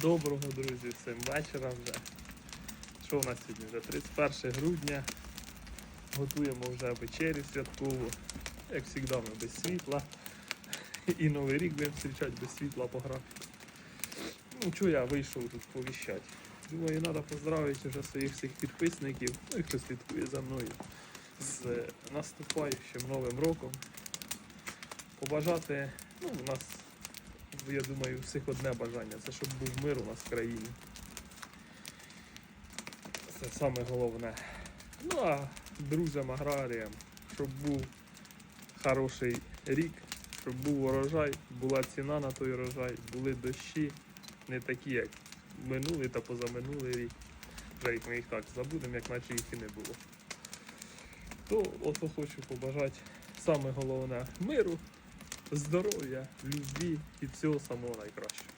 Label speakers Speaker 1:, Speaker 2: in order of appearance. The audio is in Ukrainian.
Speaker 1: Доброго, друзі, всім вечора вже. Що у нас сьогодні? Вже 31 грудня. Готуємо вже вечерю святкову. Як завжди, ми без світла. І Новий рік будемо зустрічати без світла по графіку. Ну, чого я вийшов тут повіщати? Думаю, треба поздравити вже своїх всіх підписників, ну і хто слідкує за мною з наступаючим новим роком. Побажати, ну, у нас я думаю, у всіх одне бажання. Це щоб був мир у нас в країні. Це саме головне. Ну а друзям аграріям, щоб був хороший рік, щоб був урожай, була ціна на той урожай, були дощі, не такі, як минулий та позаминулий рік. Вже як ми їх так забудемо, як наче їх і не було. То ото хочу побажати саме головне миру, здоров'я, любві і всього самого найкращого.